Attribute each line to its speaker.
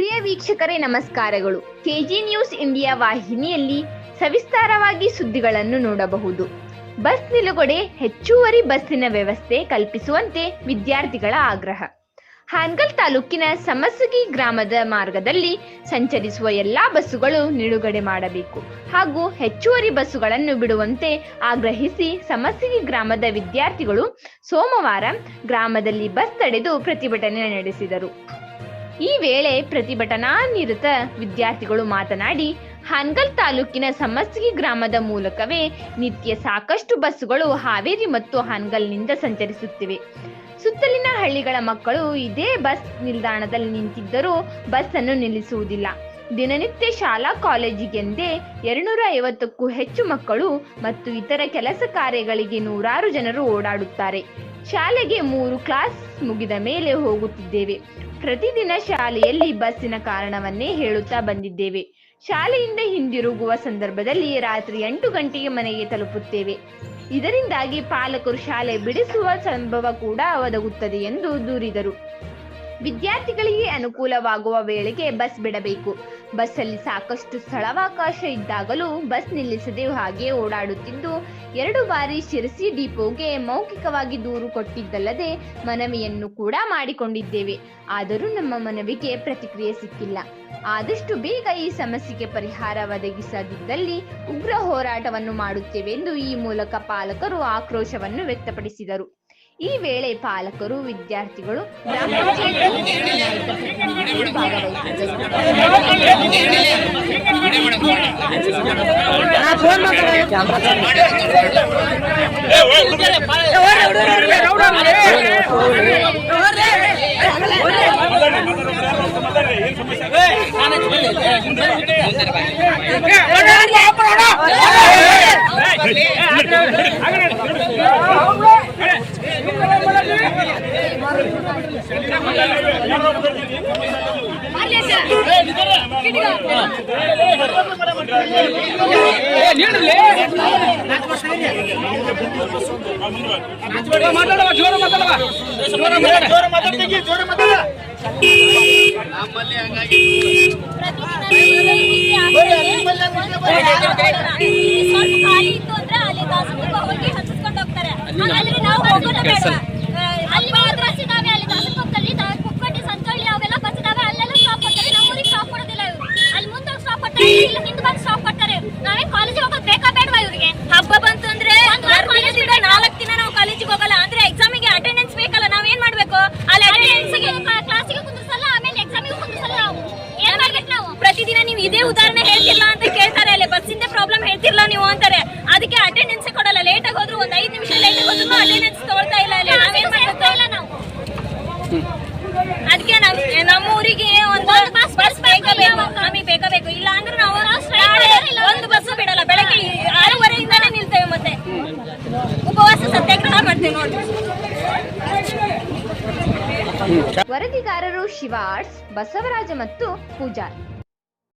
Speaker 1: ಪ್ರಿಯ ವೀಕ್ಷಕರೇ, ನಮಸ್ಕಾರಗಳು. KG news India ವಾಹಿನಿಯಲ್ಲಿ ಸವಿಸ್ತಾರವಾಗಿ ಸುದ್ದಿಗಳನ್ನು ನೋಡಬಹುದು. ಬಸ್ ನಿಲುಗಡೆ ಹೆಚ್ಚುವರಿ ಬಸ್ಸಿನ ವ್ಯವಸ್ಥೆ ಕಲ್ಪಿಸುವಂತೆ ವಿದ್ಯಾರ್ಥಿಗಳ ಆಗ್ರಹ. ಹಾನ್ಗಲ್ ತಾಲೂಕಿನ ಸಮಸಗಿ ಗ್ರಾಮದ ಮಾರ್ಗದಲ್ಲಿ ಸಂಚರಿಸುವ ಎಲ್ಲಾ ಬಸ್ಸುಗಳು ನಿಲುಗಡೆ ಮಾಡಬೇಕು ಹಾಗೂ ಹೆಚ್ಚುವರಿ ಬಸ್ಸುಗಳನ್ನು ಬಿಡುವಂತೆ ಆಗ್ರಹಿಸಿ ಸಮಸಗಿ ಗ್ರಾಮದ ವಿದ್ಯಾರ್ಥಿಗಳು ಸೋಮವಾರ ಗ್ರಾಮದಲ್ಲಿ ಬಸ್ ತಡೆದು ಪ್ರತಿಭಟನೆ ನಡೆಸಿದರು. ಈ ವೇಳೆ ಪ್ರತಿಭಟನಾನಿರತ ವಿದ್ಯಾರ್ಥಿಗಳು ಮಾತನಾಡಿ, ಹಾನ್ಗಲ್ ತಾಲೂಕಿನ ಸಮಸ್ಗಿ ಗ್ರಾಮದ ಮೂಲಕವೇ ನಿತ್ಯ ಸಾಕಷ್ಟು ಬಸ್ಸುಗಳು ಹಾವೇರಿ ಮತ್ತು ಹಾನ್ಗಲ್ನಿಂದ ಸಂಚರಿಸುತ್ತಿವೆ. ಸುತ್ತಲಿನ ಹಳ್ಳಿಗಳ ಮಕ್ಕಳು ಇದೇ ಬಸ್ ನಿಲ್ದಾಣದಲ್ಲಿ ನಿಂತಿದ್ದರೂ ಬಸ್ ಅನ್ನು ನಿಲ್ಲಿಸುವುದಿಲ್ಲ. ದಿನನಿತ್ಯ ಶಾಲಾ ಕಾಲೇಜಿಗೆಂದೇ ಎರಡುನೂರ ಐವತ್ತಕ್ಕೂ ಹೆಚ್ಚು ಮಕ್ಕಳು ಮತ್ತು ಇತರ ಕೆಲಸ ಕಾರ್ಯಗಳಿಗೆ ನೂರಾರು ಜನರು ಓಡಾಡುತ್ತಾರೆ. ಶಾಲೆಗೆ ಮೂರು ಕ್ಲಾಸ್ ಮುಗಿದ ಮೇಲೆ ಹೋಗುತ್ತಿದ್ದೇವೆ. ಪ್ರತಿದಿನ ಶಾಲೆಯಲ್ಲಿ ಬಸ್ಸಿನ ಕಾರಣವನ್ನೇ ಹೇಳುತ್ತಾ ಬಂದಿದ್ದೇವೆ. ಶಾಲೆಯಿಂದ ಹಿಂದಿರುಗುವ ಸಂದರ್ಭದಲ್ಲಿ ರಾತ್ರಿ ಎಂಟು ಗಂಟೆಗೆ ಮನೆಗೆ ತಲುಪುತ್ತೇವೆ. ಇದರಿಂದಾಗಿ ಪಾಲಕರು ಶಾಲೆ ಬಿಡಿಸುವ ಸಂಭವ ಕೂಡ ಒದಗುತ್ತದೆ ಎಂದು ದೂರಿದರು. ವಿದ್ಯಾರ್ಥಿಗಳಿಗೆ ಅನುಕೂಲವಾಗುವ ವೇಳೆಗೆ ಬಸ್ ಬಿಡಬೇಕು. ಬಸ್ಸಲ್ಲಿ ಸಾಕಷ್ಟು ಸ್ಥಳಾವಕಾಶ ಇದ್ದಾಗಲೂ ಬಸ್ ನಿಲ್ಲಿಸದೆ ಹಾಗೆ ಓಡಾಡುತ್ತಿದ್ದು, ಎರಡು ಬಾರಿ ಶಿರಸಿ ಡಿಪೋಗೆ ಮೌಖಿಕವಾಗಿ ದೂರು ಕೊಟ್ಟಿದ್ದಲ್ಲದೆ ಮನವಿಯನ್ನು ಕೂಡ ಮಾಡಿಕೊಂಡಿದ್ದೇವೆ. ಆದರೂ ನಮ್ಮ ಮನವಿಗೆ ಪ್ರತಿಕ್ರಿಯೆ ಸಿಕ್ಕಿಲ್ಲ. ಆದಷ್ಟು ಬೇಗ ಈ ಸಮಸ್ಯೆಗೆ ಪರಿಹಾರ ಒದಗಿಸದಿದ್ದಲ್ಲಿ ಉಗ್ರ ಹೋರಾಟವನ್ನು ಮಾಡುತ್ತೇವೆ ಎಂದು ಈ ಮೂಲಕ ಪಾಲಕರು ಆಕ್ರೋಶವನ್ನು ವ್ಯಕ್ತಪಡಿಸಿದರು. ಈ ವೇಳೆ ಪಾಲಕರು ವಿದ್ಯಾರ್ಥಿಗಳು ಗ್ರಾಮ
Speaker 2: ಮಾತಾಡವ ಜೋರ ಜೋರ ಮಾತಾಡ ಜೋರ ಮಾತಾಡ
Speaker 3: ಖಾಲಿ ಇತ್ತು ಅಂದ್ರೆ ಅಲ್ಲಿ ಹೋಗಿ ಅಲ್ಲಿ ನಾವು ಬೇಡ. ಹೇಳ್ತಿಲ್ಲ ಅಂತ ಕೇಳ್ತಾರೆ ಅಲ್ಲಿ ಬಸ್ಸಿಂದ ಪ್ರಾಬ್ಲಮ್ ಹೇಳ್ತಿರ್ಲ ನೀವು ಅಂತಾರೆ. ಅದಕ್ಕೆ ಅಟೆಂಡೆನ್ಸ್ ಕೊಡಲ್ಲ. ಲೇಟ್ ಆಗಿ ಹೋದ್ರು ಒಂದ್ ಐದು ನಿಮಿಷ ಲೇಟ್ ಹೋದ್ರು ಅಟೆಂಡೆನ್ಸ್ ತಗೊಳ್ತಾ ಇಲ್ಲ ಅಲ್ಲಿ. ನಾವೇನ್ ಇಲ್ಲ ನಾವು. ಅದಕ್ಕೆ ನಮ್ ನಮ್ಮ ಊರಿಗೆ ಒಂದು ಬಸ್ ಬಸ್ ಬೇಕ ಬೇಕು. ನಮಗೆ ಬೇಕ ಬೇಕು ಇಲ್ಲ ಅಂದ್ರೆ ನಾವು ಒಂದು ಬಸ್ ಬಿಡಲ್ಲ. ಬೆಳಗ್ಗೆ ಆರೂವರೆಯಿಂದಾನೇ ನಿಲ್ತೇವೆ ಮತ್ತೆ. ಉಪವಾಸ ಸತ್ಯಾಗ್ರಹ ಮಾಡ್ತೇವೆ ನೋಡಿ.
Speaker 1: ವರದಿಗಾರರು ಶಿವ ಆರ್ಟ್ಸ್ ಬಸವರಾಜ ಮತ್ತು ಪೂಜಾರ್.